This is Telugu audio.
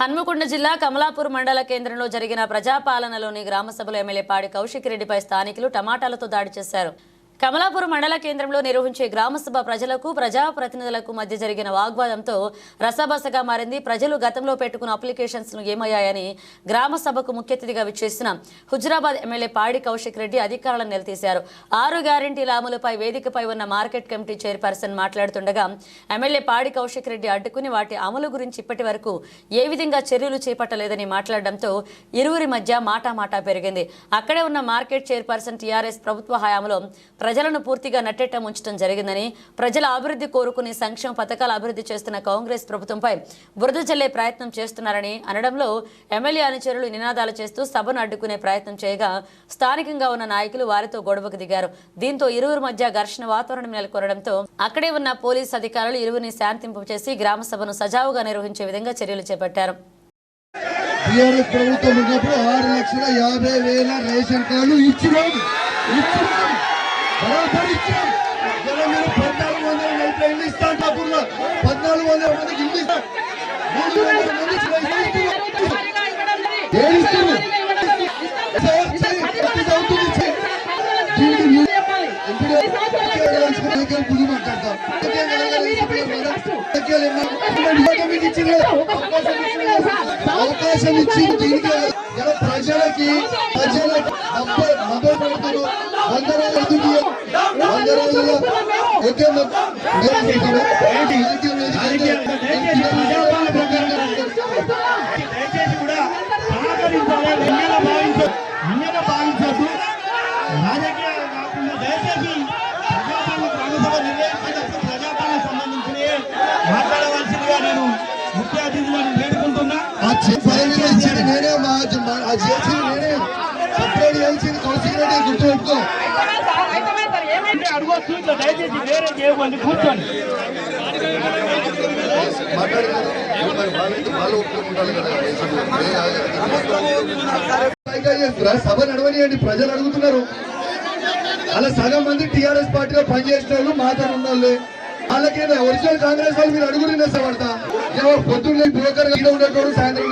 హన్మకొండ జిల్లా కమలాపూర్ మండల కేంద్రంలో జరిగిన ప్రజాపాలనలోని గ్రామ సభలో ఎమ్మెల్యే పాడి కౌశిక్ రెడ్డిపై స్థానికులు టమాటాలతో దాడి చేశారు. కమలాపూర్ మండల కేంద్రంలో నిర్వహించే గ్రామసభ ప్రజలకు ప్రజాప్రతినిధులకు మధ్య జరిగిన వాగ్వాదంతో రసబసగా మారింది. ప్రజలు గతంలో పెట్టుకున్న అప్లికేషన్స్ను ఏమయ్యాయని గ్రామసభకు ముఖ్య అతిథిగా విచ్చేసిన హుజురాబాద్ ఎమ్మెల్యే పాడి కౌశిక్ రెడ్డి అధికారులను నిలదీశారు. ఆరు గ్యారంటీల అమలుపై వేదికపై ఉన్న మార్కెట్ కమిటీ చైర్పర్సన్ మాట్లాడుతుండగా ఎమ్మెల్యే పాడి కౌశిక్ రెడ్డి అడ్డుకుని వాటి అమలు గురించి ఇప్పటి వరకు ఏ విధంగా చర్యలు చేపట్టలేదని మాట్లాడడంతో ఇరువురి మధ్య మాటామాటా పెరిగింది. అక్కడే ఉన్న మార్కెట్ చైర్పర్సన్ టీఆర్ఎస్ ప్రభుత్వ హయాంలో ప్రజలను పూర్తిగా నట్టేట ఉంచడం జరిగిందని ప్రజల అభివృద్ధి కోరుకుని సంక్షేమ పథకాల అభివృద్ధి చేస్తున్న కాంగ్రెస్ ప్రభుత్వంపై బురద జల్లే ప్రయత్నం చేస్తున్నారని అనడంలో ఎమ్మెల్యే అనుచరులు నినాదాలు చేస్తూ సభను అడ్డుకునే ప్రయత్నం చేయగా స్థానికంగా ఉన్న నాయకులు వారితో గొడవకు దిగారు. దీంతో ఇరువురు మధ్య ఘర్షణ వాతావరణం నెలకొనడంతో అక్కడే ఉన్న పోలీస్ అధికారులు ఇరువురిని శాంతింపచేసి గ్రామ సభను సజావుగా నిర్వహించే విధంగా చర్యలు చేపట్టారు. టీఆర్ఎస్ ప్రభుత్వం ఉన్నప్పుడు ఆరు లక్షల యాభై వేల రేషన్ కార్డులు ఇచ్చినాడు ఇచ్చినాడు బరాబర్ ఇచ్చినాం ఇలా మీరు పద్నాలుగు వందల నలభై ఇల్లు పద్నాలుగు వందల మందికి ఇల్లు ఇస్తాం మూడు వందల మంది వంద రోజుల దయచేసి కూడా సహకరించాలి కాకుండా దయచేసి ప్రజాపాలన గ్రామసభ ప్రజాపాలన సంబంధించిన మాట్లాడవలసిందిగా నేను. ముఖ్య వేడుకుంటున్నా నేనే. మా నేనే సపరేట్ చేసింది కౌన్సిల్ గుర్తుపెట్టుకో. అడుగు అడగొచ్చు దయచేసి వేరే చేయకండి కూర్చోండి. సభ నడవనియండి. ప్రజలు అడుగుతున్నారు. అలా సగం మంది టీఆర్ఎస్ పార్టీలో పనిచేసిన వాళ్ళు మాత్రం ఉన్న వాళ్ళకేదో ఒరిజినల్ కాంగ్రెస్ వాళ్ళు మీరు అడుగుతున్నారు సార్ నేసపడతా పొద్దున్నే బ్రోకర్గా ఈడ సాయంత్రం